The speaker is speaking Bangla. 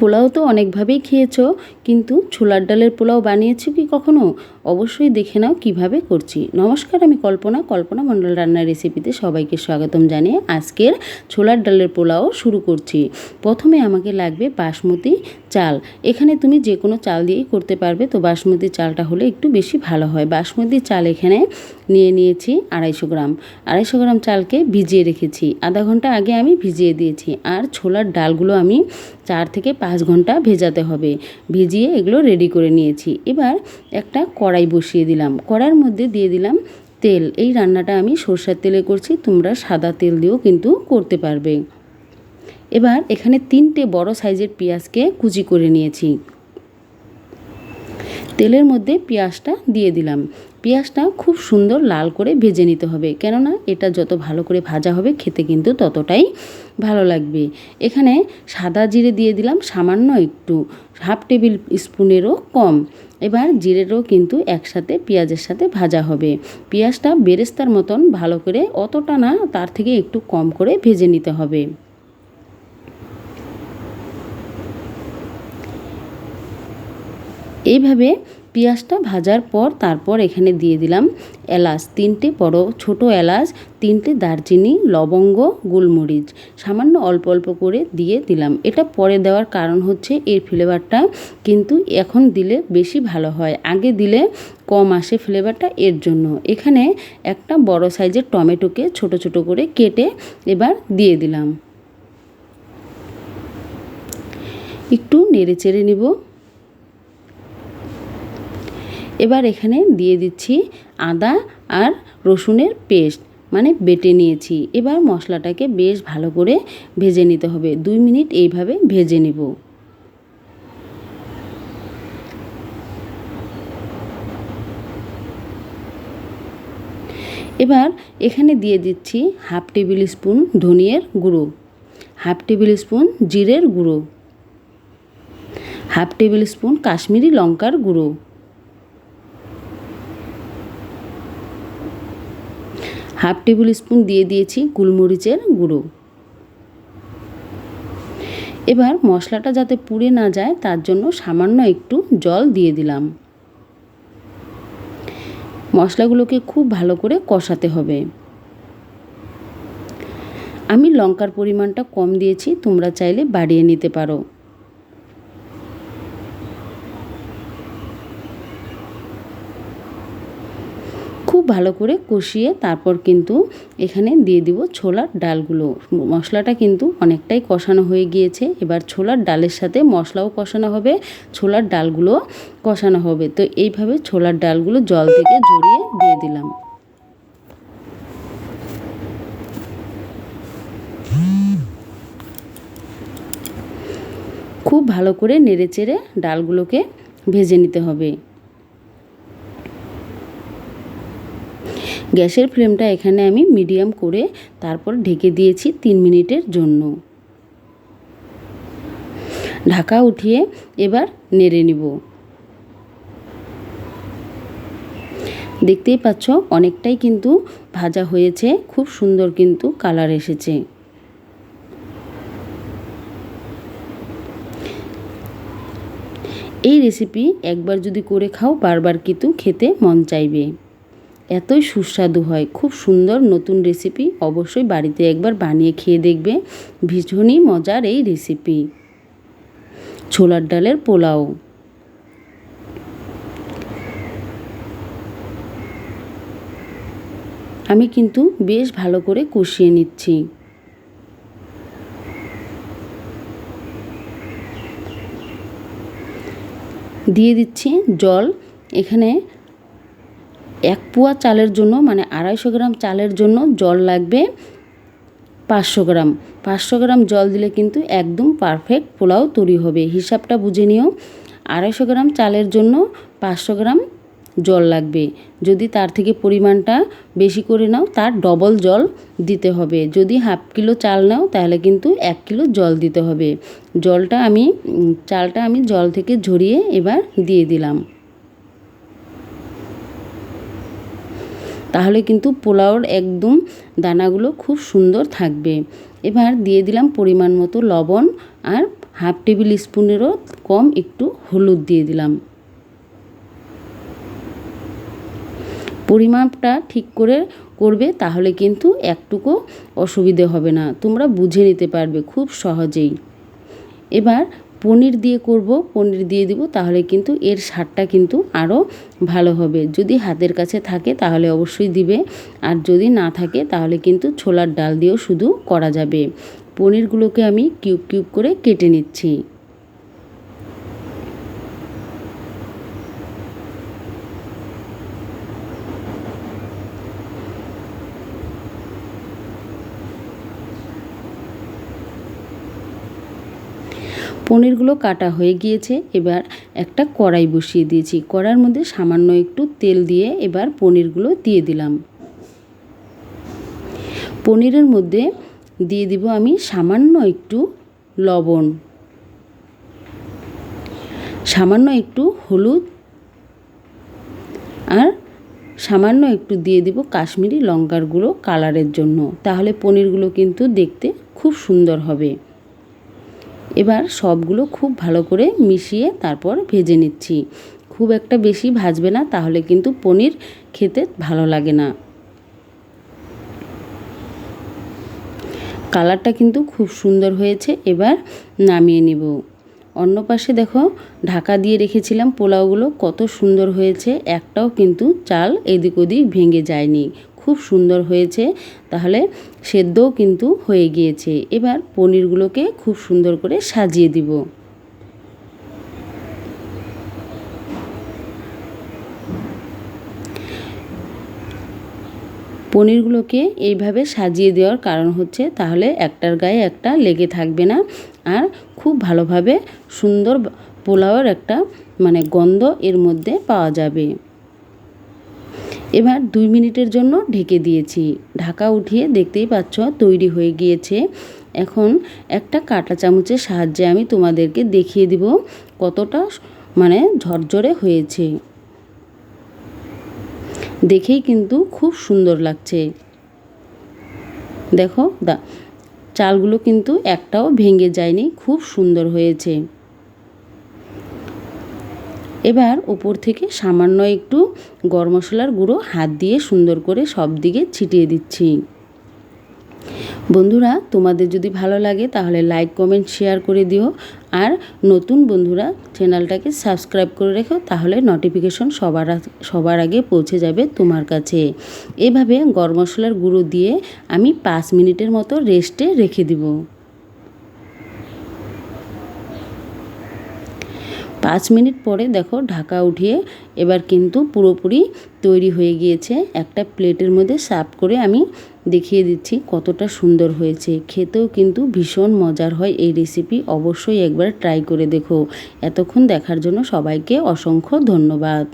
পোলাও তো অনেকভাবেই খেয়েছো, কিন্তু ছোলার ডালের পোলাও বানিয়েছো কি কখনো? অবশ্যই দেখে নাও কীভাবে করছি। নমস্কার, আমি কল্পনা। কল্পনা মণ্ডল রান্নার রেসিপিতে সবাইকে স্বাগতম জানিয়ে আজকের ছোলার ডালের পোলাও শুরু করছি। প্রথমে আমাকে লাগবে বাসমতি চাল। এখানে তুমি যে কোনো চাল দিয়েই করতে পারবে, তো বাসমতি চালটা হলে একটু বেশি ভালো হয়। বাসমতি চাল এখানে নিয়ে নিয়েছি আড়াইশো গ্রাম। আড়াইশো গ্রাম চালকে ভিজিয়ে রেখেছি। আধা ঘণ্টা আগে আমি ভিজিয়ে দিয়েছি। আর ছোলার ডালগুলো আমি চার থেকে পাঁচ ঘণ্টা ভেজাতে হবে। ভেজিয়ে এগুলো রেডি করে নিয়েছি। এবার একটা কড়াই বসিয়ে দিলাম। কড়ার মধ্যে দিয়ে দিলাম তেল। এই রান্নাটা আমি সরষের তেলে করছি, তোমরা সাদা তেল দিয়েও কিন্তু করতে পারবে। এবার এখানে তিনটে বড় সাইজের পেঁয়াজকে কুচি করে নিয়েছি। তেলের মধ্যে পেঁয়াজটা দিয়ে দিলাম। পেঁয়াজটা খুব সুন্দর লাল করে ভেজে নিতে হবে, কেননা এটা যত ভালো করে ভাজা হবে খেতে কিন্তু ততটাই ভালো লাগবে। এখানে সাদা জিরে দিয়ে দিলাম সামান্য একটু, হাফ টেবিল স্পুনেরও কম। এবার জিরেরও কিন্তু একসাথে পেঁয়াজের সাথে ভাজা হবে। পেঁয়াজটা বেরেস্তার মতন ভালো করে অতটা না, তার থেকে একটু কম করে ভেজে নিতে হবে। এইভাবে পেঁয়াজটা ভাজার পর তারপর এখানে দিয়ে দিলাম এলাচ, তিনটে বড় ছোট এলাচ, তিনটে দারচিনি, লবঙ্গ, গোলমরিচ। সামান্য অল্প অল্প করে দিয়ে দিলাম। এটা পরে দেওয়ার কারণ হচ্ছে এর ফ্লেভারটা কিন্তু এখন দিলে বেশি ভালো হয়। আগে দিলে কম আসে ফ্লেভারটা এর জন্য। এখানে একটা বড় সাইজের টমেটোকে ছোট ছোট করে কেটে এবার দিয়ে দিলাম। একটু নেড়ে চেড়ে নিব। এবার এখানে দিয়ে দিচ্ছি আদা আর রসুনের পেস্ট মানে বেটে নিয়েছি। এবার মশলাটাকে বেশ ভালো করে ভেজে নিতে হবে। দুই মিনিট এইভাবে ভেজে নেব। এবার এখানে দিয়ে দিচ্ছি হাফ টেবিল স্পুন ধনিয়ার গুঁড়ো, হাফ টেবিল স্পুন জিরের গুঁড়ো, হাফ টেবিল স্পুন কাশ্মীরি লঙ্কার গুঁড়ো। হাফ টেবিল স্পুন দিয়ে দিয়েছি গোলমরিচের গুঁড়ো। এবার মশলাটা যাতে পুড়ে না যায়, তার জন্য সামান্য একটু জল দিয়ে দিলাম। মশলাগুলোকে খুব ভালো করে কষাতে হবে। আমি লঙ্কার পরিমাণটা কম দিয়েছি, তোমরা চাইলে বাড়িয়ে নিতে পারো। খুব ভালো করে কষিয়ে তারপর কিন্তু এখানে দিয়ে দিব ছোলার ডালগুলো। মশলাটা কিন্তু অনেকটাই কষানো হয়ে গিয়েছে। এবার ছোলার ডালের সাথে মশলাও কষানো হবে, ছোলার ডালগুলো কষানো হবে। তো এইভাবে ছোলার ডালগুলো জল থেকে জড়িয়ে দিয়ে দিলাম। খুব ভালো করে নেড়ে চেড়ে ডালগুলোকে ভেজে নিতে হবে। গ্যাসের ফ্লেমটা এখানে আমি মিডিয়াম করে তারপর ঢেকে দিয়েছি তিন মিনিটের জন্য। ঢাকা উঠিয়ে এবার নেড়ে নিব। দেখতেই পাচ্ছ অনেকটাই কিন্তু ভাজা হয়েছে, খুব সুন্দর কিন্তু কালার এসেছে। এই রেসিপি একবার যদি করে খাও বারবার কিন্তু খেতে মন চাইবে। এতই সুস্বাদু হয়। খুব সুন্দর নতুন রেসিপি অবশ্যই বাড়িতে একবার বানিয়ে খেয়ে দেখবে। ভীষণই মজার এই রেসিপি ছোলার ডালের পোলাও। আমি কিন্তু বেশ ভালো করে কষিয়ে নিচ্ছি। দিয়ে দিচ্ছি জল। এখানে এক পোয়া চালের জন্য মানে আড়াইশো গ্রাম চালের জন্য জল লাগবে পাঁচশো গ্রাম। পাঁচশো গ্রাম জল দিলে কিন্তু একদম পারফেক্ট পোলাও তৈরি হবে। হিসাবটা বুঝে নিও। আড়াইশো গ্রাম চালের জন্য পাঁচশো গ্রাম জল লাগবে। যদি তার থেকে পরিমাণটা বেশি করে নাও, তার ডবল জল দিতে হবে। যদি হাফ কিলো চাল নাও, তাহলে কিন্তু এক কিলো জল দিতে হবে। জলটা আমি চালটা আমি জল থেকে ঝরিয়ে এবার দিয়ে দিলাম। তাহলে কিন্তু পোলাওর একদম দানাগুলো খুব সুন্দর থাকবে। এবার দিয়ে দিলাম পরিমাণ মতো লবণ আর হাফ টেবিল স্পুনেরও কম একটু হলুদ দিয়ে দিলাম। পরিমাপটা ঠিক করে করবে তাহলে কিন্তু একটুকু অসুবিধে হবে না, তোমরা বুঝে নিতে পারবে খুব সহজেই। এবার পনির দিয়ে করব, পনির দিয়ে দিব, তাহলে কিন্তু এর স্বাদটা কিন্তু আরও ভালো হবে। যদি হাতের কাছে থাকে তাহলে অবশ্যই দিবে, আর যদি না থাকে তাহলে কিন্তু ছোলার ডাল দিয়েও শুধু করা যাবে। পনিরগুলোকে আমি কিউব কিউব করে কেটে নিচ্ছি। পনিরগুলো কাটা হয়ে গিয়েছে, এবার একটা কড়াই বসিয়ে দিয়েছি। কড়ার মধ্যে সামান্য একটু তেল দিয়ে এবার পনিরগুলো দিয়ে দিলাম। পনিরের মধ্যে দিয়ে দিব আমি সামান্য একটু লবণ। সামান্য একটু হলুদ আর সামান্য একটু দিয়ে দিব কাশ্মীরি লঙ্কার গুঁড়ো কালারের জন্য। তাহলে পনিরগুলো কিন্তু দেখতে খুব সুন্দর হবে। এবার সবগুলো খুব ভালো করে মিশিয়ে তারপর ভেজে নিচ্ছি। খুব একটা বেশি ভাজবে না, তাহলে কিন্তু পনির খেতে ভালো লাগে না। কালারটা কিন্তু খুব সুন্দর হয়েছে, এবার নামিয়ে নিব। অন্য পাশে দেখো, ঢাকা দিয়ে রেখেছিলাম পোলাওগুলো, কত সুন্দর হয়েছে, একটাও কিন্তু চাল এদিক ওদিক ভেঙে যায়নি। খুব সুন্দর হয়েছে, তাহলে সেদ্ধও কিন্তু হয়ে গিয়েছে। এবার পনিরগুলোকে খুব সুন্দর করে সাজিয়ে দিব। পনিরগুলোকে এইভাবে সাজিয়ে দেওয়ার কারণ হচ্ছে, তাহলে একটার গায়ে একটা লেগে থাকবে না। আর খুব ভালোভাবে সুন্দর পোলাওয়ের একটা মানে গন্ধ এর মধ্যে পাওয়া যাবে। এবার দুই মিনিটের জন্য ঢেকে দিয়েছি। ঢাকা উঠিয়ে দেখতেই পাচ্ছ, তৈরি হয়ে গিয়েছে। এখন একটা কাঁটা চামচের সাহায্যে আমি তোমাদেরকে দেখিয়ে দিব কতটা মানে ঝরঝরে হয়েছে। দেখেই কিন্তু খুব সুন্দর লাগছে। দেখো, দা, চালগুলো কিন্তু একটাও ভেঙে যায়নি, খুব সুন্দর হয়েছে। এবার উপর থেকে সামান্য একটু গরম মশলার গুঁড়ো হাত দিয়ে সুন্দর করে সব দিকে ছিটিয়ে দিচ্ছি। বন্ধুরা, তোমাদের যদি ভালো লাগে তাহলে লাইক কমেন্ট শেয়ার করে দিও। আর নতুন বন্ধুরা চ্যানেলটাকে সাবস্ক্রাইব করে রেখো, তাহলে নোটিফিকেশন সবার সবার আগে পৌঁছে যাবে তোমার কাছে। এভাবে গরম মশলার গুঁড়ো দিয়ে আমি পাঁচ মিনিটের মতো রেস্টে রেখে দিব। পাঁচ মিনিট পরে দেখো ঢাকা উঠিয়ে এবার কিন্তু পুরোপুরি তৈরি হয়ে গিয়েছে। একটা প্লেটের মধ্যে সার্ভ করে আমি দেখিয়ে দিচ্ছি কতটা সুন্দর হয়েছে। খেতেও কিন্তু ভীষণ মজার হয় এই রেসিপি অবশ্যই একবার ট্রাই করে দেখো। এতক্ষণ দেখার জন্য সবাইকে অসংখ্য ধন্যবাদ।